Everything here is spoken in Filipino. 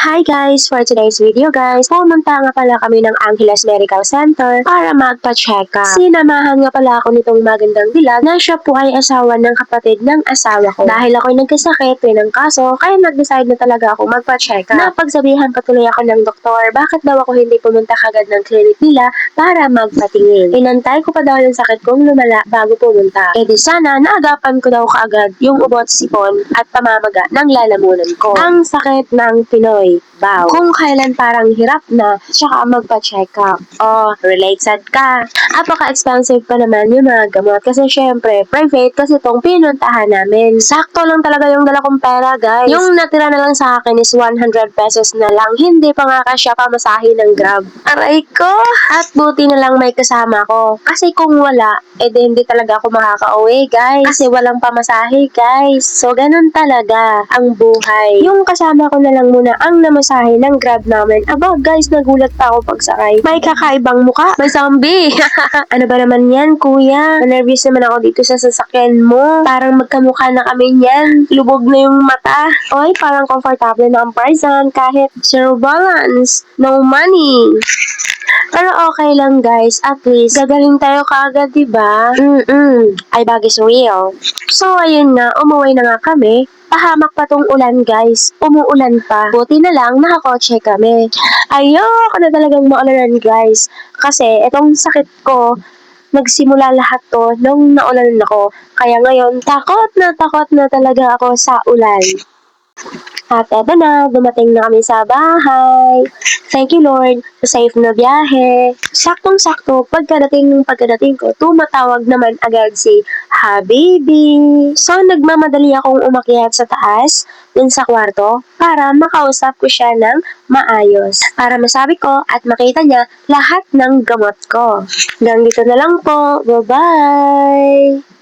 Hi guys! For today's video guys, pumunta nga pala kami ng Angeles Medical Center para magpa-check up. Sinamahan nga pala ako nitong magandang dilag na siya po ay asawa ng kapatid ng asawa ko. Dahil ako'y nagkasakit, ng kaso, kaya nag-decide na talaga ako magpa-check up. Napagsabihan patuloy ako ng doktor, bakit daw ako hindi pumunta kagad ng clinic nila para magpatingin. Inantay ko pa daw yung sakit kong lumala bago pumunta. E di sana, naagapan ko daw kaagad yung ubot sipon at pamamaga ng lalamunan ko. Ang sakit ng Pinoy. Bow. Kung kailan parang hirap na, tsaka magpa-check up. O, related ka. Apaka-expensive pa naman yung mga gamot. Kasi syempre, private kasi itong pinuntahan namin. Sakto lang talaga yung dala kong pera, guys. Yung natira na lang sa akin is 100 pesos na lang. Hindi pa nga kasya pamasahe ng grab. Aray ko! At buti na lang may kasama ko. Kasi kung wala, eh di hindi talaga ako makaka-uwi, guys. Kasi walang pamasahe, guys. So, ganun talaga ang buhay. Yung kasama ko na lang muna ang namasahe ng grab namin. Aba, guys, nagulat pa ako pagsakay. May kakaibang muka. May zombie. ano ba naman yan, kuya? Nervous naman ako dito sa sasakyan mo. Parang magkamukha na kami niyan. Lubog na yung mata. Oy, parang comfortable na ang pricean kahit zero balance. No money. Pero okay lang guys, at least gagaling tayo kaagad, di ba? Mm-mm, ay bagis real. So ayun nga, umuwi na nga kami. Pahamak pa tong ulan guys. Umuulan pa. Buti na lang, nakakotse kami. Ayoko na talagang maulanan guys. Kasi itong sakit ko, nagsimula lahat to nung naulanan ako. Kaya ngayon, takot na takot na talaga ako sa ulan. At eto na, dumating na kami sa bahay. Thank you Lord, sa safe na biyahe. Saktong-sakto, pagkadating ng pagkadating ko, tumatawag naman agad si Habibi. So, nagmamadali akong umakyat sa taas, dun sa kwarto, para makausap ko siya ng maayos. Para masabi ko at makita niya lahat ng gamot ko. Hanggang dito na lang po. Bye-bye!